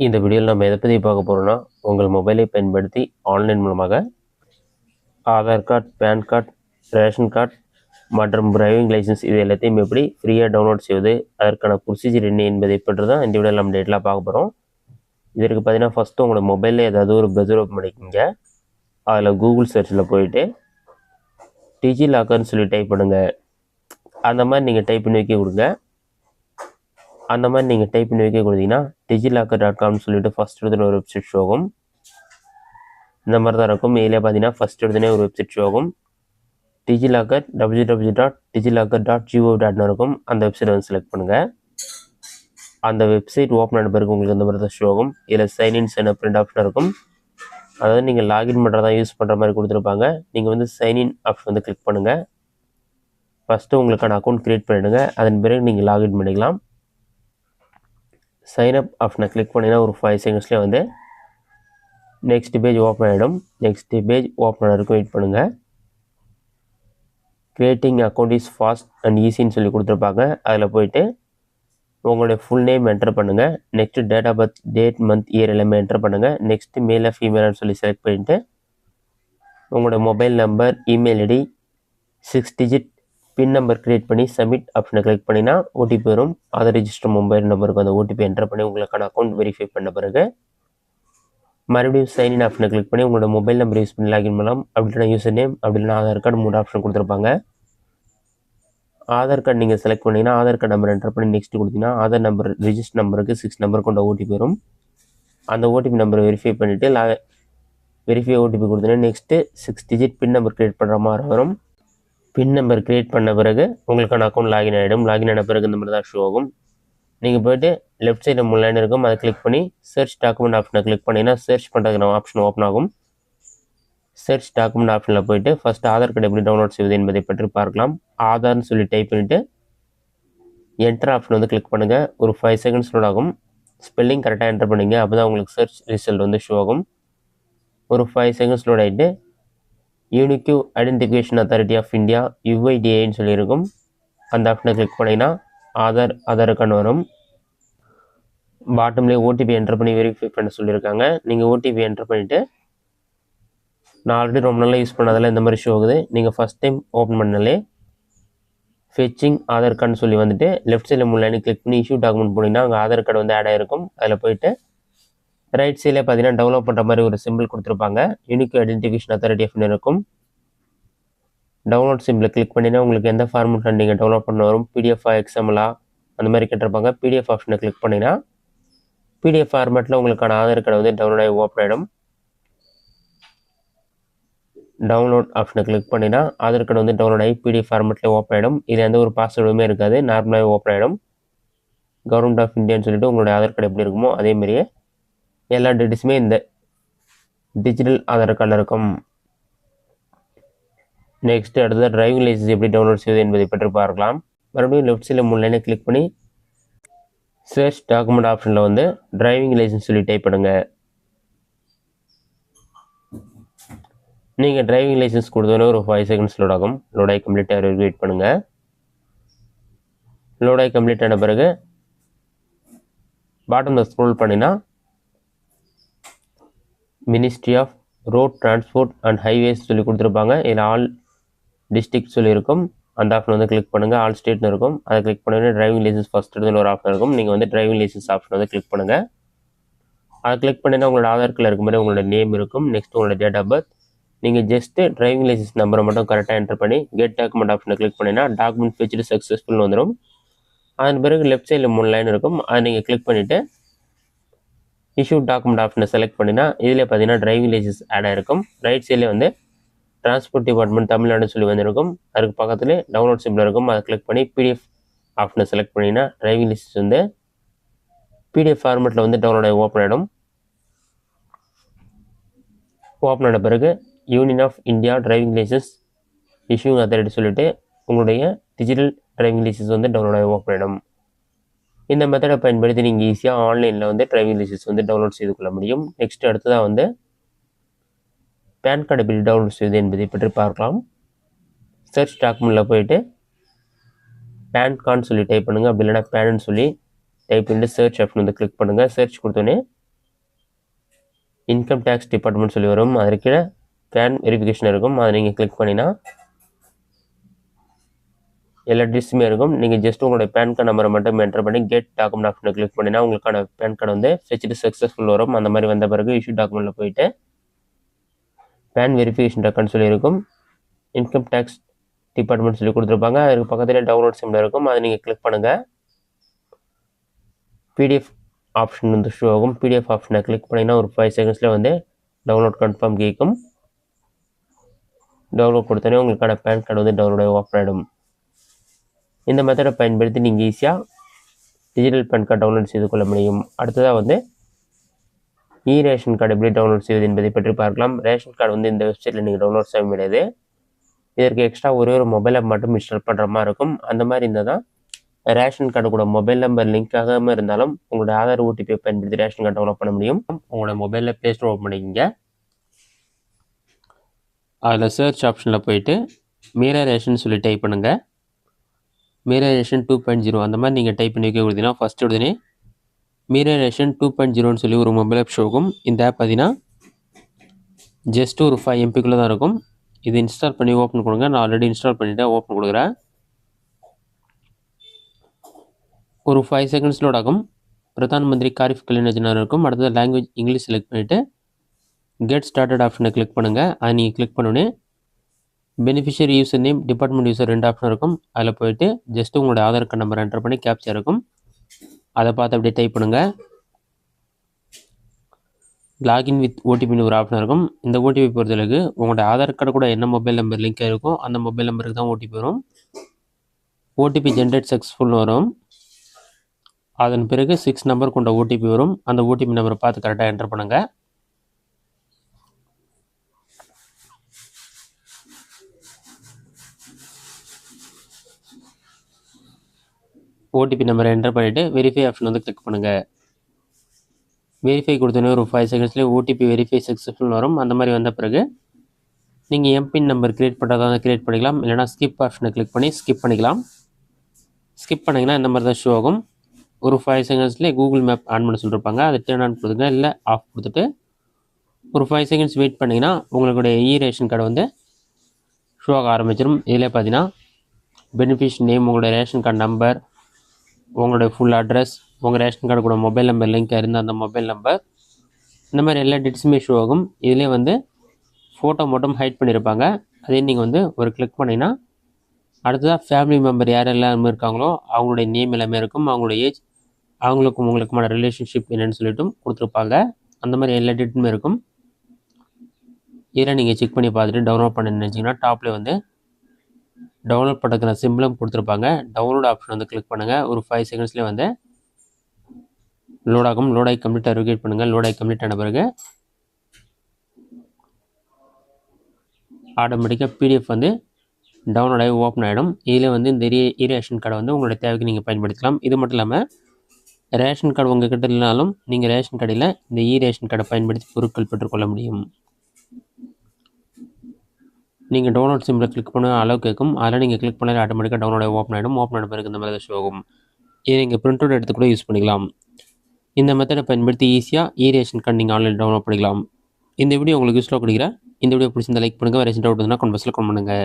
இந்த வீடியோவில் நம்ம எதை பற்றி பார்க்க போகிறோம்னா உங்கள் மொபைலை பயன்படுத்தி ஆன்லைன் மூலமாக Aadhaar card PAN card ration card மற்றும் டிரைவிங் லைசன்ஸ் இது எல்லாத்தையும் எப்படி ஃப்ரீயாக டவுன்லோட் செய்வது அதற்கான ப்ரொசீஜர் என்ன என்பதை பற்றி தான் இந்த வீடியோவில் நம்ம டேட்டில் பார்க்க போகிறோம் இதற்கு பார்த்தீங்கன்னா ஃபஸ்ட்டு உங்களோட மொபைலில் ஏதாவது ஒரு ப்ரௌசர் ஓப்பன் பண்ணிக்கோங்க. அதில் கூகுள் சர்ச்சில் போயிட்டு டிஜி லாக்கர்னு சொல்லி டைப் பண்ணுங்கள் அந்த மாதிரி நீங்கள் டைப் பண்ணி வைக்க கொடுங்க. அந்த மாதிரி நீங்கள் டைப் பண்ணி வைக்க கொடுத்தீங்கன்னா டிஜிலாக்கர் டாட் காம்னு சொல்லிட்டு ஃபஸ்ட் எடுத்துன ஒரு வெப்சைட் ஷோ ஆகும் இந்த மாதிரி தான் இருக்கும். இதில் பார்த்தீங்கன்னா ஃபஸ்ட் எடுத்துனே ஒரு வெப்சைட் ஷோ ஆகும் DigiLocker W W dot DigiLocker dot G டாட்னு இருக்கும். அந்த வெப்சைட் வந்து செலக்ட் பண்ணுங்கள் அந்த வெப்சைட் ஓப்பன் ஆன பிறகு உங்களுக்கு இந்த மாதிரி தான் ஷோ ஆகும் இதில் சைன்இன் சைன் அப் ரெண்டு ஆப்ஷன் இருக்கும். அதாவது நீங்கள் லாகின் பண்ணுறதா யூஸ் பண்ணுற மாதிரி கொடுத்துருப்பாங்க. நீங்கள் வந்து சைன்இன் ஆப்ஷன் வந்து கிளிக் பண்ணுங்கள் ஃபஸ்ட்டு உங்களுக்கான அக்கௌண்ட் க்ரியேட் பண்ணிவிடுங்க அதன் பிறகு நீங்கள் லாகின் பண்ணிக்கலாம். சைன் அப் ஆப்ஷனை கிளிக் பண்ணிங்கன்னா ஒரு ஃபைவ் செகண்ட்ஸ்லேயே வந்து நெக்ஸ்ட் பேஜ் ஓப்பன் ஆகிடும் நெக்ஸ்ட் பேஜ் ஓப்பன் ஆகிறதுக்கு வெயிட் பண்ணுங்கள் creating account is fast and ஈஸின்னு சொல்லி கொடுத்துருப்பாங்க. அதில் போயிட்டு உங்களுடைய ஃபுல் நேம் என்டர் பண்ணுங்கள் next date of birth date month year எல்லாமே என்டர் பண்ணுங்கள் நெக்ஸ்ட்டு மேலாக ஃபீமேலான்னு சொல்லி செலக்ட் பண்ணிவிட்டு உங்களோட mobile number email ID six digit pin number create பண்ணி சப்மிட் ஆப்ஷனை கிளிக் பண்ணினா ஓடிபி வரும். அதை ரிஜிஸ்டர் மொபைல் நம்பருக்கு அந்த ஓடிபி என்டர் பண்ணி உங்களுக்கான அக்கௌண்ட் வெரிஃபை பண்ண பிறகு மறுபடியும் சைன்இன் ஆப்ஷனை கிளிக் பண்ணி உங்களோட மொபைல் நம்பர் யூஸ் பண்ணி லாகின் பண்ணலாம். அப்படி இல்லைனா யூசர் நேம் அப்படி இல்லைனா ஆதார் கார்டு மூணு ஆப்ஷன் கொடுத்துருப்பாங்க. ஆதார் கார்டு நீங்கள் செலக்ட் பண்ணிங்கன்னா ஆதார் கார்டு நம்பர் என்டர் பண்ணி நெக்ஸ்ட் கொடுத்தீங்கன்னா ஆதார் நம்பர் ரிஜிஸ்டர் நம்பருக்கு சிக்ஸ் நம்பர் கொண்ட ஓடிபி வரும். அந்த ஓடிபி நம்பரை வெரிஃபை பண்ணிவிட்டு லா வெரிஃபை ஓடிபி கொடுத்தீங்கன்னா next six digit pin number create பண்ணுற மாதிரி வரும். பின் நம்பர் க்ரியேட் பண்ண பிறகு உங்களுக்கான அக்கௌண்ட் லாகின் ஆகிடும் லாகின் ஆன பிறகு இந்த மாதிரி தான் ஷோ ஆகும். நீங்கள் போய்ட்டு லெஃப்ட் சைடில் முன்னாடி லைன் இருக்கும். அதை கிளிக் பண்ணி சர்ச் டாக்குமெண்ட் ஆப்ஷனை கிளிக் பண்ணிங்கன்னா சர்ச் பண்ணுறதுக்கு ஆப்ஷன் ஓப்பன் ஆகும். சர்ச் டாக்குமெண்ட் ஆப்ஷனில் போயிட்டு ஃபஸ்ட் ஆதார் கார்டு எப்படி டவுன்லோட் செய்வது என்பதை பற்றி பார்க்கலாம். ஆதார்னு சொல்லி டைப் பண்ணிவிட்டு என்டர் ஆப்ஷன் வந்து கிளிக் பண்ணுங்கள் ஒரு ஃபைவ் செகண்ட்ஸ் லோட் ஆகும். ஸ்பெல்லிங் கரெக்டாக என்டர் பண்ணுங்கள் அப்போ தான் உங்களுக்கு சர்ச் ரிசல்ட் வந்து ஷோ ஆகும். ஒரு ஃபைவ் செகண்ட்ஸ் லோட் ஆகிட்டு unique identification authority of India யுஐடிஏன்னு சொல்லியிருக்கும். அந்த ஆப்ஷனை கிளிக் பண்ணிங்கன்னா ஆதார் ஆதார் கார்டு வரும். பாட்டம்லேயே ஓடிபி என்டர் பண்ணி வெரிஃபை பண்ண சொல்லியிருக்காங்க. நீங்கள் ஓடிபி என்டர் பண்ணிவிட்டு நான் ஆல்ரெடி ரொம்ப நாளாக யூஸ் பண்ணதில் இந்த மாதிரி ஷோ ஆகுது. நீங்கள் ஃபஸ்ட் டைம் ஓப்பன் பண்ணாலே ஃபெச்சிங் ஆதார் கார்டுன்னு சொல்லி வந்துட்டு லெஃப்ட் சைடில் மூணு லைனு கிளிக் பண்ணி இஷ்யூ டாக்குமெண்ட் போனீங்கன்னா அங்கே ஆதார் கார்டு வந்து ஆட் ஆகிருக்கும் அதில் போயிட்டு ரைட் சைடில் பார்த்தீங்கன்னா டவுன்லோட் பண்ணுற மாதிரி ஒரு சிம்பிள் கொடுத்துருப்பாங்க. யூனிக் ஐடென்டிஃபிகேஷன் அத்தாரிட்டி அப்படின்னு இருக்கும். டவுன்லோட் சிம்பிளை கிளிக் பண்ணினா உங்களுக்கு எந்த ஃபார்மெட்டில் நீங்கள் டவுன்லோட் பண்ண வரும்? பிடிஎஃபா எக்ஸ்எம்எலா அந்த மாதிரி கேட்டிருப்பாங்க. பிடிஎஃப் ஆப்ஷனை கிளிக் பண்ணினா பிடிஎஃப் ஃபார்மேட்டில் உங்களுக்கான ஆதார் கார்டு வந்து டவுன்லோட் ஆகி ஓப்பன் ஆகிடும் டவுன்லோட் ஆப்ஷனை கிளிக் பண்ணினா ஆதார் கார்டு வந்து டவுன்லோட் ஆகி பிடிஎஃப் ஃபார்மேட்டில் ஓப்பன் ஆகிடும் இது எந்த ஒரு பாஸ்வேர்டுமே இருக்காது. நார்மலாகவே ஓப்பன் ஆகிடும் கவர்மெண்ட் ஆஃப் இந்தியான்னு சொல்லிட்டு உங்களுடைய ஆதார் கார்டு எப்படி இருக்குமோ அதேமாரியே எல்லா டீட்டெயில்ஸுமே இந்த டிஜிட்டல் ஆதார் கார்டில் இருக்கும். நெக்ஸ்ட் அடுத்தது டிரைவிங் லைசன்ஸ் எப்படி டவுன்லோட் செய்வது என்பதை பற்றி பார்க்கலாம். மறுபடியும் லெஃப்ட் சைடில் மூணு லைனை கிளிக் பண்ணி சர்ச் டாக்குமெண்ட் ஆப்ஷனில் வந்து டிரைவிங் லைசன்ஸ் சொல்லி டைப் பண்ணுங்க. நீங்கள் டிரைவிங் லைசன்ஸ் கொடுத்தோன்னே ஒரு ஃபைவ் செகண்ட்ஸ் லோட் ஆகும். லோடாகி கம்ப்ளீட்டாக வெயிட் பண்ணுங்கள் லோடாகி கம்ப்ளீட் ஆன பிறகு பாட்டமில் ஸ்க்ரோல் பண்ணினா ministry of road transport and highways சொல்லி கொடுத்துருப்பாங்க. இதில் ஆல் டிஸ்ட்ரிக்ட் சொல்லியிருக்கும். அந்த ஆப்ஷன் வந்து கிளிக் பண்ணுங்கள் ஆல் ஸ்டேட்னு இருக்கும். அதை கிளிக் பண்ணி டிரைவிங் லைசன்ஸ் ஃபஸ்ட் இருந்து ஒரு ஆப்ஷன் இருக்கும். நீங்கள் வந்து டிரைவிங் லைசன்ஸ் ஆப்ஷன் வந்து கிளிக் பண்ணுங்கள் அதை கிளிக் பண்ணினா உங்களோட ஆதார் கார்டில் இருக்கும் மாதிரி உங்களோட நேம் இருக்கும். நெக்ஸ்ட் உங்களோட டேட் ஆஃப் பர்த் நீங்கள் ஜஸ்ட்டு டிரைவிங் லைசன்ஸ் நம்பரை மட்டும் கரெக்டாக என்டர் பண்ணி கெட் டாக்குமெண்ட் ஆப்ஷனை கிளிக் பண்ணினா டாக்குமெண்ட் ஃபீச்சர் சக்ஸஸ்ஃபுல்னு வந்துடும் அதன் பிறகு லெஃப்ட் சைடில் மூணு லைன் இருக்கும். அதை நீங்கள் கிளிக் பண்ணிவிட்டு இஷ்யூ டாக்குமெண்ட் ஆப்ஷனை செலக்ட் பண்ணினா இதில் பார்த்தீங்கன்னா டிரைவிங் லைசன்ஸ் ஆட் ஆகிருக்கும் ரைட் சைடில் வந்து டிரான்ஸ்போர்ட் டிபார்ட்மெண்ட் தமிழ்நாடுன்னு சொல்லி வந்திருக்கும். அதுக்கு பக்கத்தில் டவுன்லோட் சிம்பிள் இருக்கும். அதை கிளிக் பண்ணி பிடிஎஃப் ஆப்ஷனை செலக்ட் பண்ணினா டிரைவிங் லைசன்ஸ் வந்து பிடிஎஃப் ஃபார்மேட்டில் வந்து டவுன்லோட் ஆகி ஓப்பன் ஆகிடும் ஓப்பன் ஆன பிறகு union of India driving licence issuing authority சொல்லிட்டு உங்களுடைய டிஜிட்டல் டிரைவிங் லைசன்ஸ் வந்து டவுன்லோட் ஆகி ஓப்பன் ஆகிடும் இந்த மெத்தடை பயன்படுத்தி நீங்கள் ஈஸியாக ஆன்லைனில் வந்து டிரைவிங் லைசன்ஸ் வந்து டவுன்லோட் செய்து கொள்ள முடியும். நெக்ஸ்ட் அடுத்ததாக வந்து பேன் கார்டு பில் டவுன்லோட் செய்வது என்பதை பற்றி பார்க்கலாம். சர்ச் டாக்குமெண்ட்டில் போயிட்டு பேன் கார்டு சொல்லி டைப் பண்ணுங்கள் அப்படி இல்லைனா பேனுன்னு சொல்லி டைப் பண்ணிட்டு சர்ச் ஆப்ஷன் வந்து கிளிக் பண்ணுங்கள் சர்ச் கொடுத்தோன்னே இன்கம் டேக்ஸ் டிபார்ட்மெண்ட் சொல்லி வரும். அதற்கு கீழே பேன் வெரிஃபிகேஷன் இருக்கும். அதை நீங்கள் கிளிக் பண்ணினா எல்லா டிஸ்ஸுமே இருக்கும். நீங்கள் ஜஸ்ட் உங்களுடைய பேன் கார்டு நம்பரை மட்டும் என்டர் பண்ணி கெட் டாக்குமெண்ட் ஆப்ஷனை கிளிக் பண்ணினா உங்களுக்கான பேன் கார்டு வந்து ஃபெச்சிட்டு சக்ஸஸ்ஃபுல் வரும். அந்த மாதிரி வந்த பிறகு இஷ்யூ டாக்குமெண்ட்டில் போயிட்டு பேன் வெரிஃபிகேஷன் டக்குன்னு சொல்லியிருக்கும் இன்கம் டேக்ஸ் டிபார்ட்மெண்ட் சொல்லி கொடுத்துருப்பாங்க. அதுக்கு பக்கத்தில் டவுன்லோட் சிம்மில் இருக்கும். அதை நீங்கள் கிளிக் பண்ணுங்கள் பிடிஎஃப் ஆப்ஷன் வந்து ஷோ ஆகும். பிடிஎஃப் ஆப்ஷனை கிளிக் பண்ணிங்கன்னா ஒரு ஃபைவ் செகண்ட்ஸில் வந்து டவுன்லோட் கன்ஃபார்ம் கேட்கும் டவுன்லோட் கொடுத்தோன்னே உங்களுக்கான பேன் கார்டு வந்து டவுன்லோட் ஓப்பன் ஆகிடும் இந்த மெத்தடை பயன்படுத்தி நீங்கள் ஈஸியாக டிஜிட்டல் பேன் கார்டு டவுன்லோட் செய்து கொள்ள முடியும். அடுத்ததாக வந்து இ ரேஷன் கார்டு எப்படி டவுன்லோட் செய்வது என்பதை பற்றி பார்க்கலாம். ரேஷன் கார்டு வந்து இந்த வெப்சைட்டில் நீங்கள் டவுன்லோட் செய்ய முடியாது. இதற்கு எக்ஸ்ட்ரா ஒரே ஒரு மொபைல் ஆப் மட்டும் இன்ஸ்டால் பண்ணுற மாதிரி இருக்கும். அந்த மாதிரி இருந்தால் தான் ரேஷன் கார்டு கூட மொபைல் நம்பர் லிங்க் ஆகாமல் இருந்தாலும் உங்களோட ஆதார் ஓடிபியை பயன்படுத்தி ரேஷன் கார்டு டவுன்லோட் பண்ண முடியும். உங்களோட மொபைலில் ப்ளே ஸ்டோர் ஓப்பன் பண்ணிக்கிங்க. அதில் சர்ச் ஆப்ஷனில் போயிட்டு மீரா ரேஷன் சொல்லி டைப் பண்ணுங்கள் மீரேஷன் ரேஷன் டூ பாயிண்ட் ஜீரோ அந்த மாதிரி நீங்கள் டைப் பண்ணி வைக்க கொடுத்தீங்கன்னா ஃபஸ்ட் உடனே மீரேஷன் டூ பாயிண்ட் ஜீரோன்னு சொல்லி ஒரு மொபைல் ஆப் ஷோக்கும் இந்த ஆப் பார்த்தீங்கன்னா ஜஸ்ட் ஒரு ஃபைவ் எம்பிக்குள்ளே தான் இருக்கும். இது இன்ஸ்டால் பண்ணி ஓப்பன் கொடுங்க. நான் ஆல்ரெடி இன்ஸ்டால் பண்ணிவிட்டு ஓப்பன் கொடுக்குறேன். ஒரு ஃபைவ் செகண்ட்ஸ் லோட் ஆகும். பிரதான் மந்திரி காரிஃப் கல்யாண யோஜனா இருக்கும். அடுத்தது லாங்குவேஜ் இங்கிலீஷ் செலக்ட் பண்ணிவிட்டு கெட் ஸ்டார்டட் ஆப்ஷனை கிளிக் பண்ணுங்கள் அதை நீங்கள் கிளிக் பண்ணோன்னே beneficiary user name department user ரெண்டு ஆப்ஷன் இருக்கும். அதில் போயிட்டு ஜஸ்ட் உங்களோட ஆதார் கார்டு நம்பர் என்டர் பண்ணி கேப்ச்சா இருக்கும். அதை பார்த்து அப்படியே டைப் பண்ணுங்கள் லாகின் வித் ஓடிபின்னு ஒரு ஆப்ஷன் இருக்கும். இந்த ஓடிபி பொறுத்தளவுக்கு உங்களோட ஆதார் கார்டு கூட என்ன மொபைல் நம்பர் லிங்க் இருக்கோ அந்த மொபைல் நம்பருக்கு தான் ஓடிபி வரும். ஓடிபி ஜென்ரேட் சக்ஸஸ்ஃபுல்னு வரும். அதன் பிறகு சிக்ஸ் நம்பர் கொண்ட ஓடிபி வரும். அந்த ஓடிபி நம்பரை பார்த்து கரெக்டாக என்டர் பண்ணுங்கள் ஓடிபி நம்பரை என்டர் பண்ணிவிட்டு வெரிஃபை ஆப்ஷன் வந்து கிளிக் பண்ணுங்கள் வெரிஃபை கொடுத்தோன்னே ஒரு ஃபைவ் செகண்ட்ஸ்லேயே ஓடிபி வெரிஃபை சக்ஸஸ்ஃபுல் வரும். அந்த மாதிரி வந்த பிறகு நீங்கள் எம்பின் நம்பர் க்ரியேட் பண்ணுறதா க்ரியேட் பண்ணிக்கலாம். இல்லைனா ஸ்கிப் ஆப்ஷனை கிளிக் பண்ணி ஸ்கிப் பண்ணிக்கலாம். ஸ்கிப் பண்ணிங்கன்னா இந்த மாதிரி தான் ஷோ ஆகும். ஒரு ஃபைவ் செகண்ட்ஸ்லேயே கூகுள் மேப் ஆன் பண்ண சொல்லியிருப்பாங்க அதை டேர்ன் ஆன் கொடுத்துங்க இல்லை ஆஃப் கொடுத்துட்டு ஒரு ஃபைவ் செகண்ட்ஸ் வெயிட் பண்ணிங்கன்னா உங்களுடைய இ ரேஷன் கார்டு வந்து ஷோ ஆக ஆரம்பிச்சிடும் இதில் பார்த்தீங்கன்னா பெனிஃபிஷ் நேம் உங்களோட ரேஷன் கார்டு நம்பர் உங்களுடைய ஃபுல் அட்ரஸ் உங்கள் ரேஷன் கார்டு கூட மொபைல் நம்பர் லிங்க் இருந்தால் அந்த மொபைல் நம்பர் இந்த மாதிரி எல்லா டீட்டெயில்ஸுமே ஷோ ஆகும். இதிலே வந்து ஃபோட்டோ மட்டும் ஹைட் பண்ணியிருப்பாங்க அதே நீங்கள் வந்து ஒரு கிளிக் பண்ணிங்கன்னா அடுத்ததாக ஃபேமிலி மெம்பர் யார் எல்லாருமே இருக்காங்களோ அவங்களுடைய நேம் எல்லாமே இருக்கும். அவங்களுடைய ஏஜ் அவங்களுக்கும் உங்களுக்குமான ரிலேஷன்ஷிப் என்னென்னு சொல்லிட்டும் கொடுத்துருப்பாங்க. அந்த மாதிரி எல்லா டீட்டெயிலுமே இருக்கும். இதில் நீங்கள் செக் பண்ணி பார்த்துட்டு டவுன்லோட் பண்ணி நினச்சிங்கன்னா டாப்பில் வந்து டவுன்லோட் பண்ணுறதுக்கான சிம்பிளும் கொடுத்துருப்பாங்க. டவுன்லோட் ஆப்ஷன் வந்து கிளிக் பண்ணுங்கள் ஒரு ஃபைவ் செகண்ட்ஸ்லேயே வந்து லோட் ஆகும். லோட் ஆகி கம்ப்ளீட்டாக ரிகேட் பண்ணுங்கள் லோட் ஆகி கம்ப்ளீட் ஆன பிறகு ஆட்டோமேட்டிக்காக பிடிஎஃப் வந்து டவுன்லோட் ஆகி ஓப்பன் ஆகிடும் இதில் வந்து இந்த இ இ ரேஷன் கார்டை வந்து உங்களோட தேவைக்கு நீங்கள் பயன்படுத்தலாம் இது மட்டும் இல்லாமல் ரேஷன் கார்டு உங்கள் கிட்ட இல்லைனாலும் நீங்கள் ரேஷன் கடையில் இந்த இ ரேஷன் கார்டை பயன்படுத்தி பொருட்கள் பெற்றுக்கொள்ள முடியும். நீங்கள் டவுன்லோட் சிம்பில் கிளிக் பண்ண அளவு கேட்கும் அதில் நீங்கள் கிளிக் பண்ணால் ஆட்டோமேட்டிக்காக டவுன்லோட் ஓப்பன் ஆகிடும் ஓப்பன் ஆன பிறகு இந்த மாதிரி ஷோ ஆகும். இதை நீங்கள் பிரிண்ட் அவுட் எடுத்து கூட யூஸ் பண்ணிக்கலாம். இந்த மெத்தடை பயன்படுத்தி ஈஸியாக இ ரேஷன் கார்டு நீங்கள் ஆன்லைன் டவுன்லோட் பண்ணிக்கலாம். இந்த வீடியோ உங்களுக்கு யூஸ்ஃபுல்லாக கொடுக்குறேன் இந்த வீடியோ பிடிச்சிருந்தா லைக் பண்ணுங்கள் வேறு ரேஷன் டவுட் இருந்தால் கமெண்ட் பாக்ஸில் கமெண்ட் பண்ணுங்கள்